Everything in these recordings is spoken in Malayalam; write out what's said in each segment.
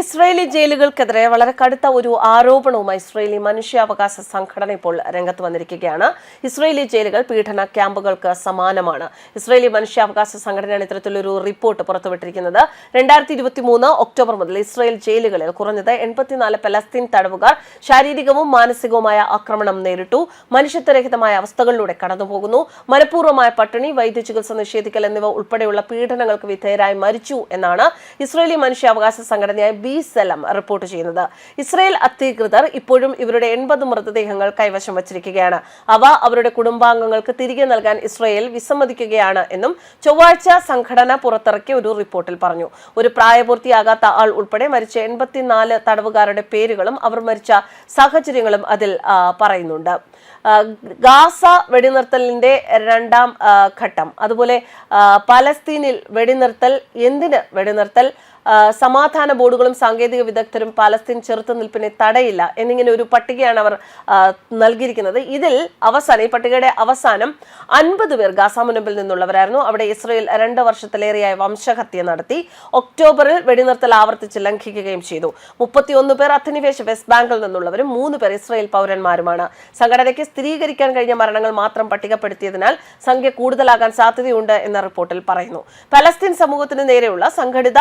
ഇസ്രയേലി ജയിലുകൾക്കെതിരെ വളരെ കടുത്ത ഒരു ആരോപണവുമായി ഇസ്രയേലി മനുഷ്യാവകാശ സംഘടന ഇപ്പോൾ രംഗത്ത് വന്നിരിക്കുകയാണ്. ഇസ്രയേലി ജയിലുകൾ പീഡന ക്യാമ്പുകൾക്ക് സമാനമാണ്. ഇസ്രയേലി മനുഷ്യാവകാശ സംഘടനയാണ് ഇത്തരത്തിലൊരു റിപ്പോർട്ട് പുറത്തുവിട്ടിരിക്കുന്നത്. രണ്ടായിരത്തി ഇരുപത്തി മൂന്ന് ഒക്ടോബർ മുതൽ ഇസ്രയേൽ ജയിലുകളിൽ കുറഞ്ഞത് എൺപത്തിനാല് പലസ്തീൻ തടവുകാർ ശാരീരികവും മാനസികവുമായ ആക്രമണം നേരിട്ടു. മനുഷ്യത്വരഹിതമായ അവസ്ഥകളിലൂടെ കടന്നുപോകുന്നു. മനഃപൂർവമായ പട്ടിണി വൈദ്യചികിത്സ നിഷേധിക്കൽ എന്നിവ ഉൾപ്പെടെയുള്ള പീഡനങ്ങൾക്ക് വിധേയരായി മരിച്ചു എന്നാണ് ഇസ്രയേലി മനുഷ്യാവകാശ സംഘടനയായ ബി സലം റിപ്പോർട്ട് ചെയ്യുന്നത്. ഇസ്രയേൽ അധികൃതർ ഇപ്പോഴും ഇവരുടെ എൺപത് മൃതദേഹങ്ങൾ കൈവശം വച്ചിരിക്കുകയാണ്. അവ അവരുടെ കുടുംബാംഗങ്ങൾക്ക് തിരികെ നൽകാൻ ഇസ്രയേൽ വിസമ്മതിക്കുകയാണ് എന്നും ചൊവ്വാഴ്ച സംഘടന പുറത്തിറക്കിയ ഒരു റിപ്പോർട്ടിൽ പറഞ്ഞു. ഒരു പ്രായപൂർത്തിയാകാത്ത ആൾ ഉൾപ്പെടെ മരിച്ച എൺപത്തിനാല് തടവുകാരുടെ പേരുകളും അവർ മരിച്ച സാഹചര്യങ്ങളും അതിൽ പറയുന്നുണ്ട്. ഗാസ വെടിനിർത്തലിന്റെ രണ്ടാം ഘട്ടം. അതുപോലെ പലസ്തീനിൽ വെടിനിർത്തൽ എന്തിന് വെടിനിർത്തൽ? സമാധാന ബോർഡുകളും സാങ്കേതിക വിദഗ്ധരും പാലസ്തീൻ ചെറുത്തുനിൽപ്പിനെ തടയില്ല എന്നിങ്ങനെ ഒരു പട്ടികയാണ് അവർ നൽകിയിരിക്കുന്നത്. ഇതിൽ അവസാനം ഈ പട്ടികയുടെ അവസാനം അൻപത് പേർ ഗാസ മുനമ്പിൽ നിന്നുള്ളവരായിരുന്നു. അവിടെ ഇസ്രയേൽ രണ്ട് വർഷത്തിലേറെയായി വംശഹത്യ നടത്തി. ഒക്ടോബറിൽ വെടിനിർത്തൽ ആവർത്തിച്ച് ലംഘിക്കുകയും ചെയ്തു. മുപ്പത്തിയൊന്ന് പേർ അധിനിവേശ വെസ്റ്റ് ബാങ്കിൽ നിന്നുള്ളവരും മൂന്ന് പേർ ഇസ്രയേൽ പൗരന്മാരുമാണ്. സംഘടനയ്ക്ക് സ്ഥിരീകരിക്കാൻ കഴിഞ്ഞ മരണങ്ങൾ മാത്രം പട്ടികപ്പെടുത്തിയതിനാൽ സംഖ്യ കൂടുതലാകാൻ സാധ്യതയുണ്ട് എന്ന റിപ്പോർട്ടിൽ പറയുന്നു. പലസ്തീൻ സമൂഹത്തിന് നേരെയുള്ള സംഘടിത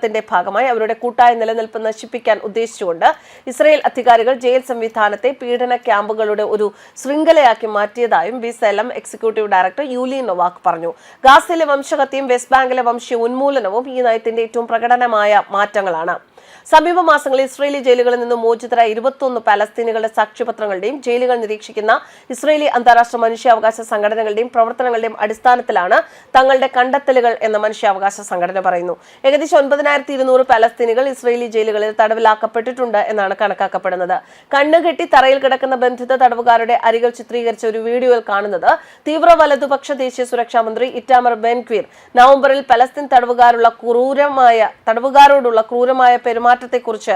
ആക്രമണത്തിന്റെ ഭാഗമായി അവരുടെ കൂട്ടായ നിലനിൽപ്പ് നശിപ്പിക്കാൻ ഉദ്ദേശിച്ചുകൊണ്ട് ഇസ്രയേൽ അധികാരികൾ ജയിൽ സംവിധാനത്തെ പീഡന ക്യാമ്പുകളുടെ ഒരു ശൃംഖലയാക്കി മാറ്റിയതായും B'Tselem executive director Yuli Novak പറഞ്ഞു. ഗാസയിലെ വംശഹത്യയും വെസ്റ്റ് ബാങ്കിലെ വംശീയ ഉന്മൂലനവും ഈ നയത്തിന്റെ ഏറ്റവും പ്രകടനമായ മാറ്റങ്ങളാണ്. സമീപ മാസങ്ങളിൽ ഇസ്രയേലി ജയിലുകളിൽ നിന്ന് മോചിതരായ ഇരുപത്തൊന്ന് പലസ്തീനുകളുടെ സാക്ഷ്യപത്രങ്ങളുടെയും ജയിലുകൾ നിരീക്ഷിക്കുന്ന ഇസ്രയേലി അന്താരാഷ്ട്ര മനുഷ്യാവകാശ സംഘടനകളുടെയും പ്രവർത്തനങ്ങളുടെയും അടിസ്ഥാനത്തിലാണ് തങ്ങളുടെ കണ്ടെത്തലുകൾ എന്ന മനുഷ്യാവകാശ സംഘടന പറയുന്നു. ഏകദേശം ഒൻപതിനായിരത്തി ഇരുന്നൂറ് പലസ്തീനുകൾ ഇസ്രയേലി ജയിലുകളിൽ തടവിലാക്കപ്പെട്ടിട്ടുണ്ട് എന്നാണ് കണക്കാക്കപ്പെടുന്നത്. കണ്ണുകെട്ടി തറയിൽ കിടക്കുന്ന ബന്ധിത തടവുകാരുടെ അരികൾ ചിത്രീകരിച്ച ഒരു വീഡിയോയിൽ കാണുന്നത് തീവ്ര വലതുപക്ഷ ദേശീയ സുരക്ഷാ മന്ത്രി ഇറ്റാമർ ബെൻക്വീർ. നവംബറിൽ പലസ്തീൻ തടവുകാരുള്ള ക്രൂരമായ തടവുകാരോടുള്ള ക്രൂരമായ പെരുമാറ്റത്തെക്കുറിച്ച് കുറിച്ച്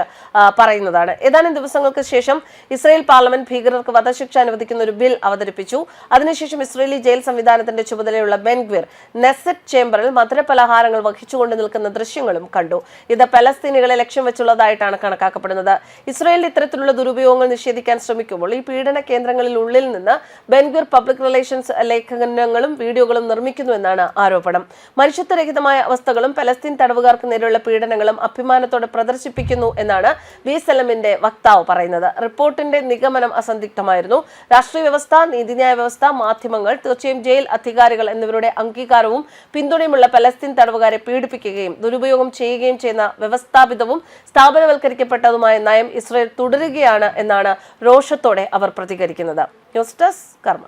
പറയുന്നതാണ്. ഏതാനും ദിവസങ്ങൾക്ക് ശേഷം ഇസ്രയേൽ പാർലമെന്റ് ഭീകരർക്ക് വധശിക്ഷ അനുവദിക്കുന്ന ഒരു ബിൽ അവതരിപ്പിച്ചു. അതിനുശേഷം ഇസ്രയേലി ജയിൽ സംവിധാനത്തിന്റെ ചുമതലയുള്ള ബെൻഗ്വിർ നെസറ്റ് ചേംബറിൽ മധുരപലഹാരങ്ങൾ വഹിച്ചുകൊണ്ട് നിൽക്കുന്ന ദൃശ്യങ്ങളും കണ്ടു. ഇത് പലസ്തീനികളെ ലക്ഷ്യം വെച്ചുള്ളതായിട്ടാണ് കണക്കാക്കപ്പെടുന്നത്. ഇസ്രയേലിന്റെ ഇത്തരത്തിലുള്ള ദുരുപയോഗങ്ങൾ നിഷേധിക്കാൻ ശ്രമിക്കുമ്പോൾ ഈ പീഡന കേന്ദ്രങ്ങളിൽ ഉള്ളിൽ നിന്ന് ബെൻഗ്വിർ പബ്ലിക് റിലേഷൻസ് ലേഖനങ്ങളും വീഡിയോകളും നിർമ്മിക്കുന്നു എന്നാണ് ആരോപണം. മനുഷ്യത്വരഹിതമായ അവസ്ഥകളും പലസ്തീൻ തടവുകാർക്ക് നേരെയുള്ള പീഡനങ്ങളും അഭിമാനത്തോടെ പ്രദർശിപ്പിക്കുന്നു എന്നാണ് വി സലമിന്റെ വക്താവ് പറയുന്നത്. റിപ്പോർട്ടിന്റെ നിഗമനം അസന്ദിഗ്ധമായിരുന്നു രാഷ്ട്രീയ വ്യവസ്ഥ നീതിന്യായ വ്യവസ്ഥ മാധ്യമങ്ങൾ തീർച്ചയായും ജയിൽ അധികാരികൾ എന്നിവരുടെ അംഗീകാരവും പിന്തുണയുമുള്ള പലസ്തീൻ തടവുകാരെ പീഡിപ്പിക്കുകയും ദുരുപയോഗം ചെയ്യുകയും ചെയ്യുന്ന വ്യവസ്ഥാപിതവും സ്ഥാപനവൽക്കരിക്കപ്പെട്ടതുമായ നയം ഇസ്രയേൽ തുടരുകയാണ് എന്നാണ് രോഷത്തോടെ അവർ പ്രതികരിക്കുന്നത്. ന്യൂസ് ഡെസ്ക് കർമ്മ